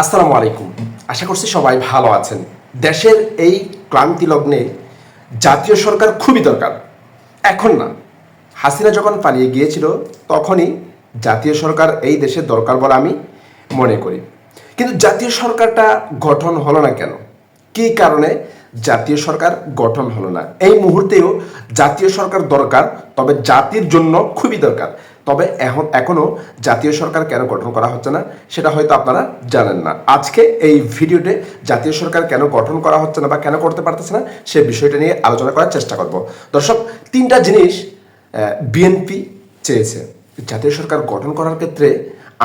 আসসালামু আলাইকুম। আশা করছি সবাই ভালো আছেন। দেশের এই ক্লান্তি লগ্নে জাতীয় সরকার খুবই দরকার। এখন না, হাসিনা যখন পালিয়ে গিয়েছিল, তখনই জাতীয় সরকার এই দেশের দরকার বলে আমি মনে করি। কিন্তু জাতীয় সরকারটা গঠন হলো না কেন? কী কারণে? জাতীয় সরকার গঠন হলো না। এই মুহূর্তেও জাতীয় সরকার দরকার, তবে জাতির জন্য খুবই দরকার। তবে এখন, এখনও জাতীয় সরকার কেন গঠন করা হচ্ছে না, সেটা হয়তো আপনারা জানেন না। আজকে এই ভিডিওতে জাতীয় সরকার কেন গঠন করা হচ্ছে না বা কেন করতে পারতেছে না, সে বিষয়টা নিয়ে আলোচনা করার চেষ্টা করব। দর্শক, তিনটা জিনিস বিএনপি চেয়েছে। জাতীয় সরকার গঠন করার ক্ষেত্রে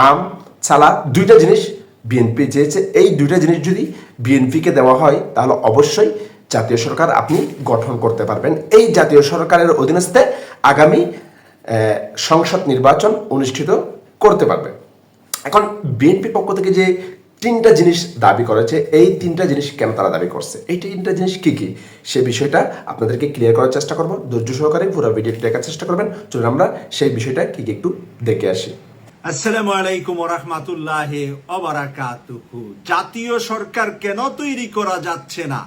আম, ছালা, দুইটা জিনিস বিএনপি চেয়েছে। এই দুইটা জিনিস যদি বিএনপিকে দেওয়া হয়, তাহলে অবশ্যই জাতীয় সরকার আপনি গঠন করতে পারবেন। এই জাতীয় সরকারের অধীনস্থে আগামী সংসদ নির্বাচন অনুষ্ঠিত করতে পারবে। এখন বিএনপির পক্ষ থেকে যে তিনটা জিনিস দাবি করেছে, এই তিনটা জিনিস কেন তারা দাবি করছে? এই তিনটা জিনিস কি কি? সে বিষয়টা আপনাদেরকে ক্লিয়ার করার চেষ্টা করব। ধৈর্য সহকারে পুরো ভিডিওটি দেখার চেষ্টা করবেন। চলুন আমরা সেই বিষয়টা কি কি একটু দেখে আসি। আসসালামু আলাইকুম রহমাতুল্লাহ জাতীয় সরকার কেন তৈরি করা যাচ্ছে না?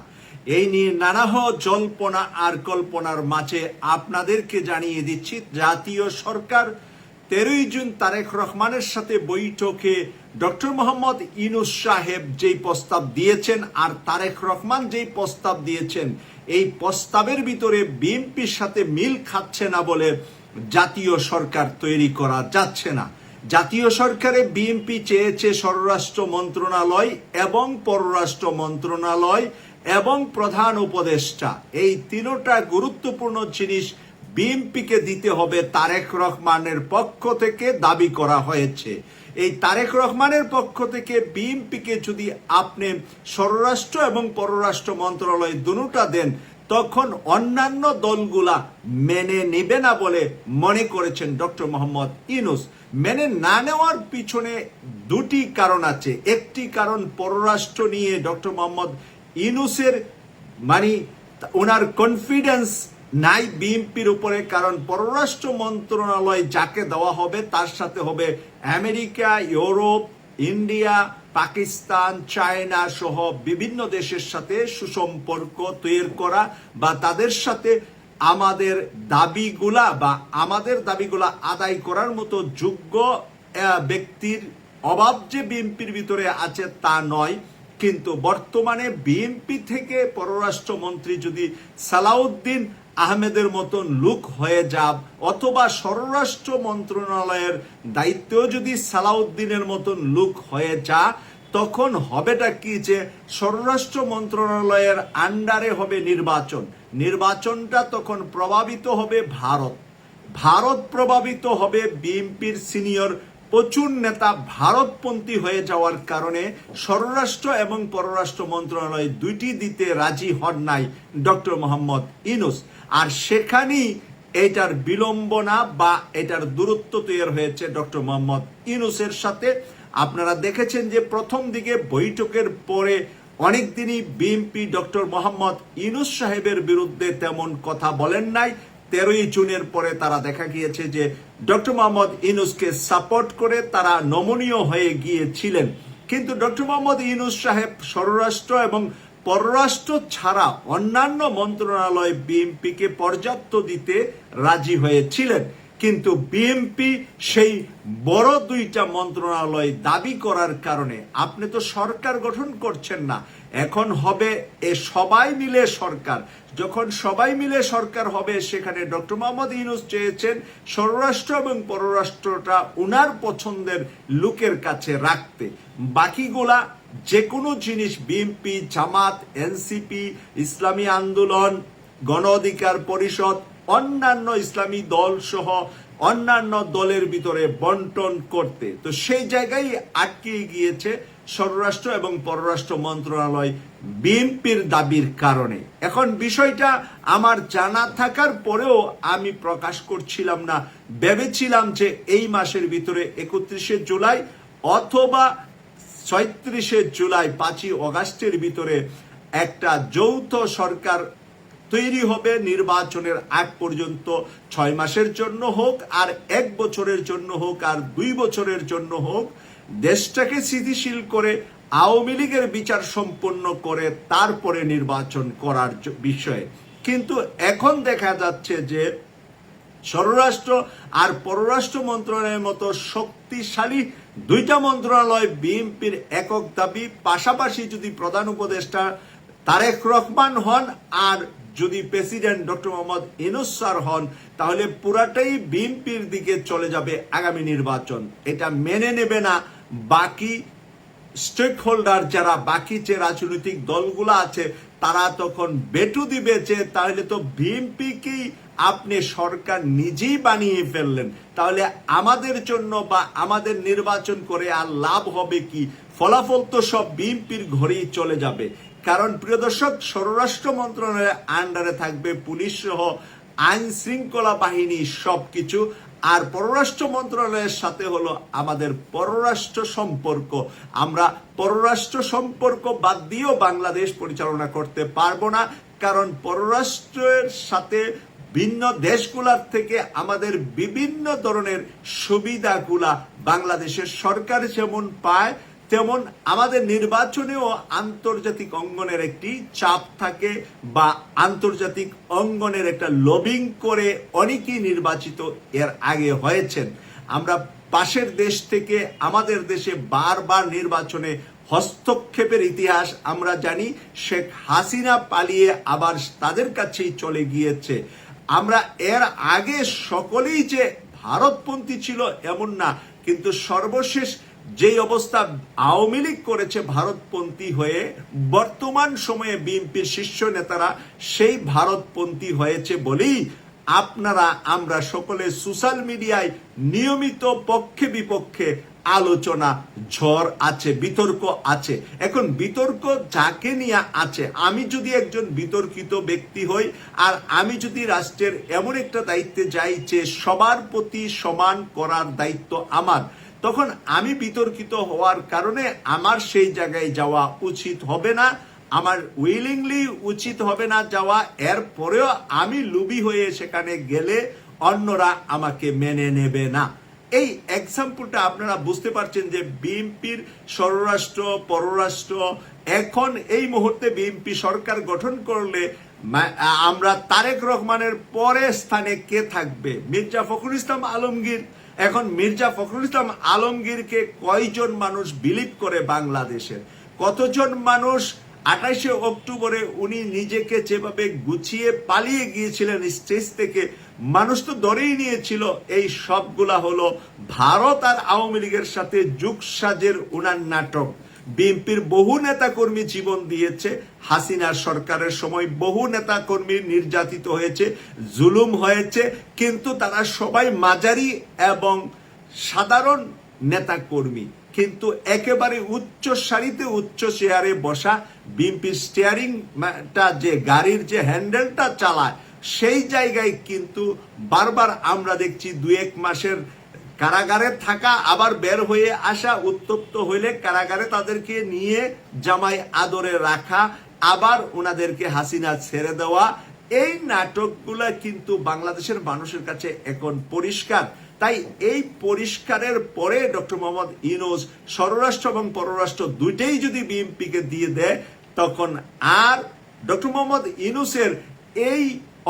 এই নিয়ে নানাহ জল্পনা আর কল্পনার মাঝে আপনাদেরকে জানিয়ে দিচ্ছি, জাতীয় সরকার তেরোই জুন তারেক রহমানের সাথে বৈঠকে ডক্টর মোহাম্মদ ইনুস সাহেব যেই প্রস্তাব দিয়েছেন আর তারেক রহমান যেই প্রস্তাব দিয়েছেন, এই প্রস্তাবের ভিতরে বিএনপির সাথে মিল খাচ্ছে না বলে জাতীয় সরকার তৈরি করা যাচ্ছে না। জাতীয় সরকারে বিএনপি চেয়েছে স্বরাষ্ট্র মন্ত্রণালয় এবং পররাষ্ট্র মন্ত্রণালয় এবং প্রধান উপদেষ্টা। এই তিনোটা গুরুত্বপূর্ণ জিনিস বিএনপিকে দিতে হবে তারেক রহমানের পক্ষ থেকে দাবি করা হয়েছে। এই তারেক রহমানের পক্ষ থেকে বিএনপিকে যদি আপনি স্বরাষ্ট্র এবং পররাষ্ট্র মন্ত্রণালয় দুটা দেন তখন অন্যান্য দলগুলা মেনে নেবে না বলে মনে করেছেন ডক্টর মোহাম্মদ ইনুস মেনে না নেওয়ার পিছনে দুটি কারণ আছে। একটি কারণ পররাষ্ট্র নিয়ে ডক্টর মোহাম্মদ ইনুসের মানে ওনার কনফিডেন্স নাই বিএনপির উপরে, কারণ পররাষ্ট্র মন্ত্রণালয় যাকে দেওয়া হবে তার সাথে হবে America, Europe India, Pakistan, China সহ বিভিন্ন দেশের সাথে সুসম্পর্ক তৈরি করা বা তাদের সাথে আমাদের দাবিগুলা বা আমাদের দাবিগুলা আদায় করার মতো যোগ্য ব্যক্তির অভাব যে বিএনপির ভিতরে আছে তা নয়। কিন্তু বর্তমানে বিএনপি থেকে পররাষ্ট্রমন্ত্রী যদি সালাউদ্দিন আহমেদের মতন লুক হয়ে যাব অথবা স্বরাষ্ট্র মন্ত্রণালয়ের দায়িত্বেও যদি সালাউদ্দিনের মতন লুক হয়ে যা তখন হবেটা কি যে স্বরাষ্ট্র মন্ত্রণালয়ের আন্ডারে হবে নির্বাচন। নির্বাচনটা তখন প্রভাবিত হবে ভারত। ভারত প্রভাবিত হবে বিএনপির সিনিয়র প্রচুর নেতা ভারতপন্থী হয়ে যাওয়ার কারণে স্বরাষ্ট্র এবং পররাষ্ট্র মন্ত্রণালয় দুইটি দিতে রাজি হন নাই ডক্টর মোহাম্মদ ইনুস আর সেখানেই এটার বিলম্বনা বা এটার দূরত্ব তৈরি হয়েছে ডক্টর মোহাম্মদ ইনুসের সাথে। আপনারা দেখেছেন যে প্রথম দিকে বৈঠকের পরে অনেকদিনই বিএনপি ডক্টর মোহাম্মদ ইনুস সাহেবের বিরুদ্ধে তেমন কথা বলেন নাই। তেরোই জুনের পরে তারা দেখা গিয়েছে যে ডক্টর মোহাম্মদ ইনুসকে সাপোর্ট করে তারা নমনীয় হয়ে গিয়েছিলেন। কিন্তু ডক্টর মোহাম্মদ ইনুস সাহেব স্বরাষ্ট্র এবং পররাষ্ট্র ছাড়া অন্যান্য মন্ত্রণালয় বিএনপিকে পর্যাপ্ত দিতে রাজি হয়েছিলেন। কিন্তু বিএনপি সেই বড় দুইটা মন্ত্রণালয় দাবি করার কারণে, আপনি তো সরকার গঠন করছেন না এখন হবে এ সবাই মিলে সরকার। যখন সবাই মিলে সরকার হবে, সেখানে ডক্টর মোহাম্মদ ইউনুস চেয়েছেন স্বরাষ্ট্র এবং পররাষ্ট্রটা উনার পছন্দের লোকের কাছে রাখতে। বাকিগুলা যে কোনো জিনিস, বিএনপি, জামাত, এনসিপি, ইসলামী আন্দোলন, গণ অধিকার পরিষদ, অন্যান্য ইসলামী দল সহ অন্যান্য দলের ভিতরে বন্টন করতে। তো সেই জায়গায় আটকে গিয়েছে স্বরাষ্ট্র এবং পররাষ্ট্র মন্ত্রণালয় বিএনপির দাবির কারণে। এখন বিষয়টা আমার জানা থাকার পরেও আমি প্রকাশ করছিলাম না। ভেবেছিলাম যে এই মাসের ভিতরে একত্রিশে জুলাই অথবা ছয়ত্রিশে জুলাই পাঁচই অগাস্টের ভিতরে একটা যৌথ সরকার তৈরি হবে। নির্বাচনের আগ পর্যন্ত ছয় মাসের জন্য হোক আর এক বছরের জন্য হোক আর দুই বছরের জন্য হোক। দেশটাকে স্থিতিশীল করে আওয়ামী লীগের বিচার সম্পন্ন করে তারপরে নির্বাচন করার বিষয়ে। কিন্তু এখন দেখা যাচ্ছে যে স্বরাষ্ট্র আর পররাষ্ট্র মন্ত্রণালয়ের মতো শক্তিশালী দুইটা মন্ত্রণালয়, বিএনপির একক দাবি, পাশাপাশি যদি প্রধান উপদেষ্টা তারেক রহমান হন আর যদি president doctor Mohammad Yunus sir হন, তাহলে পুরাটাই বিএনপির দিকে চলে যাবে আগামী নির্বাচন। এটা মেনে নেবে না বাকি স্টেক হোল্ডার যারা বাকি যে রাজনৈতিক দলগুলো আছে, তারা তখন বেটু দিবে যে, তাহলে তো বিএনপিকেই আপনি সরকার নিজেই বানিয়ে ফেললেন। তাহলে আমাদের জন্য বা আমাদের নির্বাচন করে আর লাভ হবে কি? ফলাফল তো সব বিএনপির ঘরেই চলে যাবে। কারণ প্রিয় দর্শক, স্বরাষ্ট্র মন্ত্রণালয়ের আন্ডারে থাকবে পুলিশ সহ আইন শৃঙ্খলা বাহিনী সবকিছু। আর পররাষ্ট্র মন্ত্রণালয়ের সাথে হলো আমাদের পররাষ্ট্র সম্পর্ক। আমরা পররাষ্ট্র সম্পর্ক বাদ দিয়েও বাংলাদেশ পরিচালনা করতে পারব না, কারণ পররাষ্ট্রের সাথে ভিন্ন দেশগুলার থেকে আমাদের বিভিন্ন ধরনের সুবিধাগুলা বাংলাদেশের সরকার যেমন পায় তেমন আমাদের নির্বাচনেও আন্তর্জাতিক অঙ্গনের একটি চাপ থাকে বা আন্তর্জাতিক অঙ্গনের একটা লবিং করে অনেকেই নির্বাচিত এর আগে হয়েছেন। আমরা পাশের দেশ থেকে আমাদের দেশে বারবার নির্বাচনে হস্তক্ষেপের ইতিহাস আমরা জানি, শেখ হাসিনা পালিয়ে আবার তাদের কাছেই চলে গিয়েছে। আমরা এর আগে সকলেই যে ভারতপন্থী ছিল এমন না, কিন্তু সর্বশেষ যেই অবস্থা আওয়ামী লীগ করেছে ভারতপন্থী হয়ে, বর্তমান সময়ে বিএনপির শীর্ষ নেতারা সেই ভারতপন্থী হয়েছে বলেই আপনারা, আমরা সকলে সোশ্যাল মিডিয়ায় নিয়মিত পক্ষে বিপক্ষে আলোচনা, ঝড় আছে, বিতর্ক আছে। এখন বিতর্ক যাকে নিয়ে আছে, আমি যদি একজন বিতর্কিত ব্যক্তি হই, আর আমি যদি রাষ্ট্রের এমন একটা দায়িত্বে যাই যে সবার প্রতি সমান করার দায়িত্ব আমার তখন আমি বিতর্কিত হওয়ার কারণে আমার সেই জায়গায় যাওয়া উচিত হবে না, আমার উইলিংলি উচিত হবে না যাওয়া। এর পরেও আমি লুবি হয়ে সেখানে গেলে অন্যরা আমাকে মেনে নেবে না। এই এক্সাম্পলটা আপনারা বুঝতে পারছেন যে বিএনপির স্বরাষ্ট্র, পররাষ্ট্র, এখন এই মুহূর্তে বিএনপি সরকার গঠন করলে আমরা তারেক রহমানের পরে স্থানে কে থাকবে? মির্জা ফখরুল ইসলাম আলমগীর। এখন মির্জা ফখরুল ইসলাম আলমগীরকে কয়জন মানুষ বিলিভ করে বাংলাদেশের? কতজন মানুষ আঠাশে অক্টোবরে উনি নিজেকে যেভাবে গুছিয়ে পালিয়ে গিয়েছিলেন স্টেজ থেকে, মানুষ তো ধরেই নিয়েছিল, এই সবগুলা হলো ভারত আর আওয়ামী লীগের সাথে যুগসাজের উনার নাটক। বিএনপির বহু নেতাকর্মী জীবন দিয়েছে। হাসিনার সরকারের সময় বহু নেতাকর্মী নির্যাতিত হয়েছে, জুলুম হয়েছে, কিন্তু তারা সবাই মাঝারি এবং সাধারণ নেতাকর্মী। কিন্তু একেবারে উচ্চ সারিতে উচ্চ চেয়ারে বসা বিএনপির স্টিয়ারিংটা যে গাড়ির যে হ্যান্ডেলটা চালায়, সেই জায়গায় কিন্তু বারবার আমরা দেখছি দু এক মাসের কারাগারে থাকা, আবার বের হয়ে আসা, উত্তপ্ত হইলে কারাগারে তাদেরকে নিয়ে জামাই আদরে রাখা, আবার ওনাদেরকে হাসিনা ছেড়ে দেওয়া। এই নাটকগুলা কিন্তু বাংলাদেশের মানুষের কাছে এখন পরিষ্কার। তাই এই পরিষ্কারের পরে ডক্টর মোহাম্মদ ইনোজ স্বরাষ্ট্র এবং পররাষ্ট্র দুইটাই যদি বিএনপিকে দিয়ে দেয়, তখন আর ডক্টর মোহাম্মদ ইনুসের এই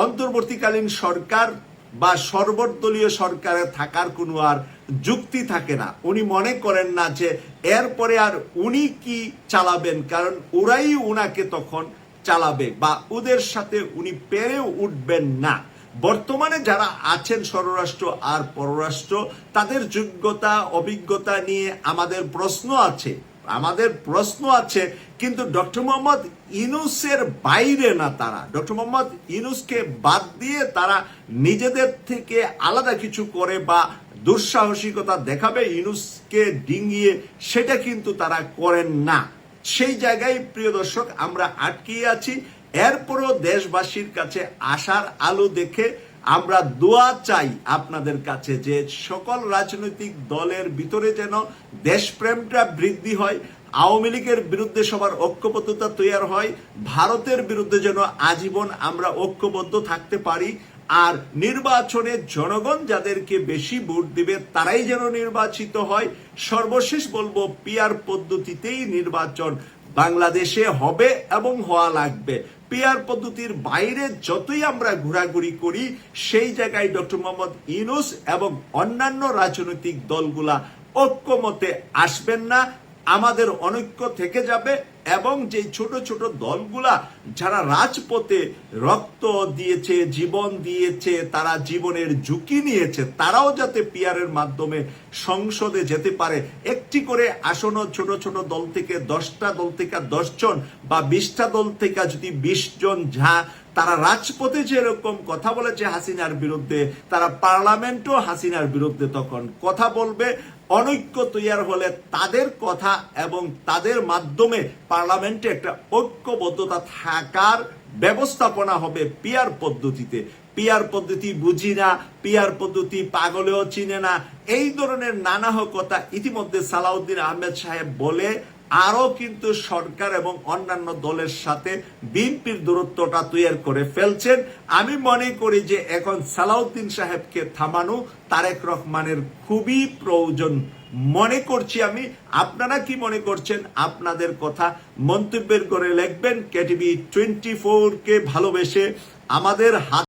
অন্তর্বর্তীকালীন সরকার বা সর্বদলীয় সরকারে থাকার কোনো আর যুক্তি থাকে না। উনি মনে করেন না যে এরপরে আর উনি কি চালাবেন, কারণ ওরাই উনাকে তখন চালাবে বা ওদের সাথে উনি পেরেও উঠবেন না। বর্তমানে যারা আছেন স্বরাষ্ট্র আর পররাষ্ট্র, তাদের যোগ্যতা, অভিজ্ঞতা নিয়ে আমাদের প্রশ্ন আছে। আমাদের প্রশ্ন আছে, কিন্তু ডক্টর মোহাম্মদ ইনুসের বাইরে না তারা। ডক্টর মোহাম্মদ ইনুসকে বাদ দিয়ে তারা নিজেদের থেকে আলাদা কিছু করে বা দুঃসাহসিকতা দেখাবে ইনুসকে ডিঙ্গিয়ে সেটা কিন্তু তারা করেন না। সেই জায়গায়, প্রিয় দর্শক, আমরা আটকিয়ে আছি। এরপরও দেশবাসীর কাছে আশার আলো দেখে আমরা দোয়া চাই আপনাদের কাছে যে সকল রাজনৈতিক দলের ভিতরে যেন দেশপ্রেমটা বৃদ্ধি হয়, আওয়ামী লীগের বিরুদ্ধে সবার ঐক্যবদ্ধতা তৈরি হয়, ভারতের বিরুদ্ধে যেন আজীবন আমরা ঐক্যবদ্ধ থাকতে পারি। আর নির্বাচনে জনগণ যাদেরকে বেশি ভোট দিবে, তারাই যেন নির্বাচিত হয়। সর্বশেষ বলব পিয়ার পদ্ধতিতেই নির্বাচন বাংলাদেশে হবে এবং হওয়া লাগবে। পিয়ার পদ্ধতির বাইরে যতই আমরা ঘোরাঘুরি করি, সেই জায়গায় ডক্টর মোহাম্মদ ইউনুস এবং অন্যান্য রাজনৈতিক দলগুলা ঐক্যমতে আসবেন না। আমাদের অনৈক্য থেকে যাবে এবং যে ছোট ছোট দলগুলা যারা রাজপথে রক্ত দিয়েছে, জীবন দিয়েছে, তারা জীবনের ঝুঁকি নিয়েছে, তারাও যাতে পিয়ারের মাধ্যমে সংসদে যেতে পারে। একটি করে আসনও ছোট ছোট দল থেকে দশটা দল থেকে দশজন বা বিশটা দল থেকে যদি বিশ জন যা তারা রাজপথে যেরকম কথা বলেছে হাসিনার বিরুদ্ধে, তারা পার্লামেন্টও হাসিনার বিরুদ্ধে তখন কথা বলবে। অনৈক্য তৈয়ার হলে তাদের কথা এবং তাদের মাধ্যমে পার্লামেন্টে একটা ঐক্যবদ্ধতা থাকার ব্যবস্থাপনা হবে পিয়ার পদ্ধতিতে। পিয়ার পদ্ধতি বুঝি না, পিয়ার পদ্ধতি পাগলেও চিনে না। এই ধরনের নানা কথা ইতিমধ্যে সালাউদ্দিন আহমেদ সাহেব বলে আরও কিন্তু সরকার এবং অন্যান্য দলের সাথে বিএনপির দূরত্বটা তৈরি করে ফেলছেন। আমি মনে করি যে এখন সালাউদ্দিন সাহেবকে থামানো তারেক রহমানের খুবই প্রয়োজন মনে করছি আমি। আপনারা কি মনে করছেন? আপনাদের কথা মন্তব্যের করে লিখবেন। কেটিভি টোয়েন্টি ফোর কে ভালোবেসে আমাদের হাত